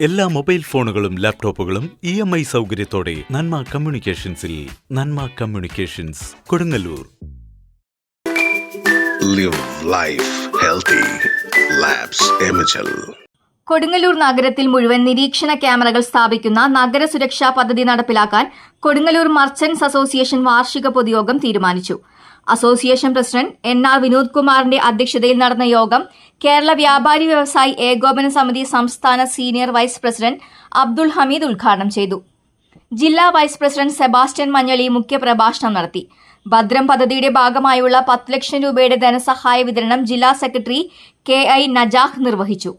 എല്ലാ മൊബൈൽ ഫോണുകളും ലാപ്ടോപ്പുകളും ഇ എം ഐ സൗകര്യത്തോടെ നന്മ കമ്മ്യൂണിക്കേഷൻസിൽ Nanma communications Kodungallur live life healthy Labs Imagel. Kodungallur നഗരത്തിൽ മുഴുവൻ നിരീക്ഷണ ക്യാമറകൾ സ്ഥാപിക്കുന്ന നഗര സുരക്ഷാ പദ്ധതി നടപ്പിലാക്കാൻ കൊടുങ്ങല്ലൂർ മർച്ചന്റ്സ് അസോസിയേഷൻ വാർഷിക പൊതുയോഗം തീരുമാനിച്ചു. Association president N R Vinod കുമാറിന്റെ അധ്യക്ഷതയിൽ നടന്ന യോഗം കേരള വ്യാപാരി വ്യവസായി ഏകോപന സമിതി സംസ്ഥാന senior vice president Abdul Hameed ഉദ്ഘാടനം ചെയ്തു. ജില്ലാ വൈസ് പ്രസിഡന്റ് സെബാസ്റ്റ്യൻ മഞ്ഞളി മുഖ്യപ്രഭാഷണം നടത്തി. ഭദ്രം പദ്ധതിയുടെ ഭാഗമായുള്ള പത്ത് ലക്ഷം രൂപയുടെ ധനസഹായ വിതരണം ജില്ലാ സെക്രട്ടറി കെ ഐ നജാഖ് നിർവഹിച്ചു.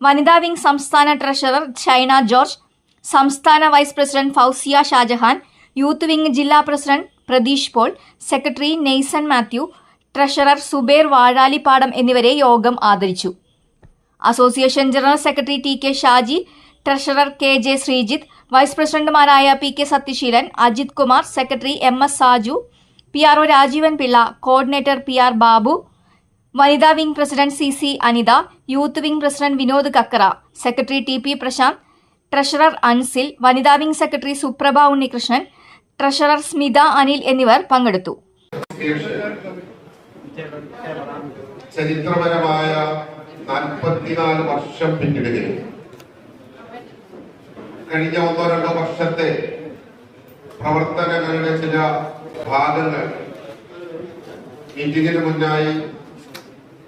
വനിതാ വിംഗ് സംസ്ഥാന ട്രഷറർ ഷൈന ജോർജ് സംസ്ഥാന vice president Fousiya Shajahan youth wing ജില്ലാ president Pratheesh Paul secretary Neyson Mathew treasurer Zuber Vazhalippadam എന്നിവരെ യോഗം ആദരിച്ചു. Association general secretary T K Shaji treasurer K J Sreejith vice പ്രസിഡന്റുമാരായ P K Sathyaseelan Ajith Kumar secretary M S Saju P R O Rajeevan Pillai coordinator P R Babu വനിതാ wing president C C Anitha youth wing president Vinod Kakkara secretary T P Prashanth treasurer Ansil വനിതാ wing secretary Suprabha Unnikrishnan treasurer Smitha Anil എന്നിവർ പങ്കെടുത്തു. ചരിത്രപരമായ നാൽപ്പത്തിനാല് വർഷം പിന്നിടുകയും കഴിഞ്ഞ ഒന്നോ രണ്ടോ വർഷത്തെ പ്രവർത്തനങ്ങളുടെ ചില ഭാഗങ്ങൾ ഇന്ത്യന് മുന്നായി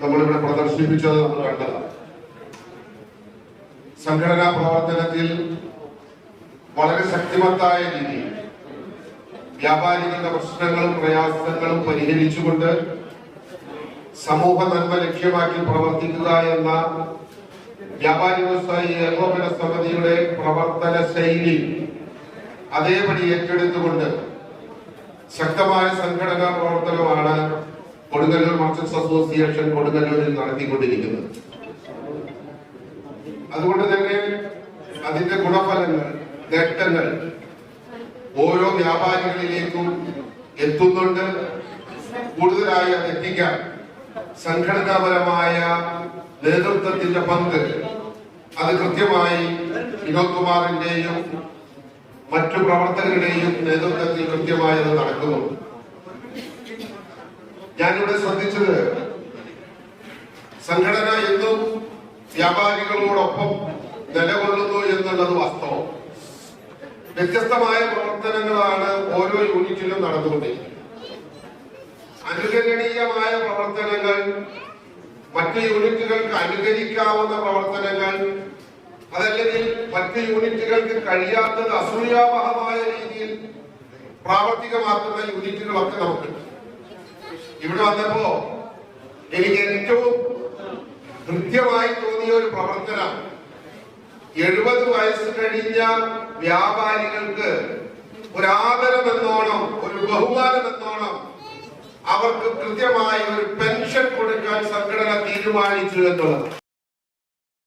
നമ്മളിവിടെ പ്രദർശിപ്പിച്ചത് നമ്മൾ കണ്ടതാണ്. സംഘടനാ പ്രവർത്തനത്തിൽ വളരെ ശക്തിമത്തായ രീതിയിൽ വ്യാപാരികളുടെ പ്രശ്നങ്ങളും പ്രയാസങ്ങളും പരിഹരിച്ചുകൊണ്ട് സമൂഹ നന്മ ലക്ഷ്യമാക്കി പ്രവർത്തിക്കുക എന്ന വ്യാപാരി വ്യവസായി ഏകോപന സമിതിയുടെ പ്രവർത്തന ശൈലി അതേപടി ഏറ്റെടുത്തുകൊണ്ട് ശക്തമായ സംഘടനാ പ്രവർത്തനമാണ് കൊടുങ്ങല്ലൂർ മർച്ചൻസ് അസോസിയേഷൻ കൊടുങ്ങല്ലൂരിൽ നടത്തിക്കൊണ്ടിരിക്കുന്നത്. അതുകൊണ്ട് തന്നെ അതിന്റെ ഗുണഫലങ്ങൾ നേട്ടങ്ങൾ ഓരോ വ്യാപാരികളിലേക്കും എത്തുന്നുണ്ട്. കൂടുതലായി അത് എത്തിക്കാൻ സംഘടനാപരമായ നേതൃത്വത്തിന്റെ പങ്ക് അത് കൃത്യമായി വിനോദ് കുമാറിന്റെയും മറ്റു പ്രവർത്തകരുടെയും നേതൃത്വത്തിൽ കൃത്യമായി അത് നടക്കുന്നുണ്ട്. ഞാനിവിടെ ശ്രദ്ധിച്ചത് സംഘടന എന്നും വ്യാപാരികളോടൊപ്പം നിലകൊള്ളുന്നു എന്നുള്ളത് വാസ്തവം. വ്യത്യസ്തമായ പ്രവർത്തനങ്ങളാണ് ഓരോ യൂണിറ്റിലും നടന്നുകൊണ്ടിരിക്കുന്നത്. അനുകരണീയമായ പ്രവർത്തനങ്ങൾ മറ്റ് യൂണിറ്റുകൾക്ക് അനുകരിക്കാവുന്ന പ്രവർത്തനങ്ങൾ അതല്ലെങ്കിൽ മറ്റ് യൂണിറ്റുകൾക്ക് കഴിയാത്തത് അസൂയാവഹമായ രീതിയിൽ പ്രാവർത്തികമാക്കുന്ന യൂണിറ്റുകളൊക്കെ നമുക്കുണ്ട്. ഇവിടെ വന്നപ്പോ എനിക്ക് ഏറ്റവും കൃത്യമായി തോന്നിയ ഒരു പ്രവർത്തനം എഴുപത് വയസ്സ് കഴിഞ്ഞ വ്യാപാരികൾക്ക് ഒരു ആദരം എന്നോണം ഒരു ബഹുമാനം എന്നോണം അവർക്ക് കൃത്യമായി ഒരു പെൻഷൻ കൊടുക്കാൻ സംഘടന തീരുമാനിച്ചു എന്നുള്ളത്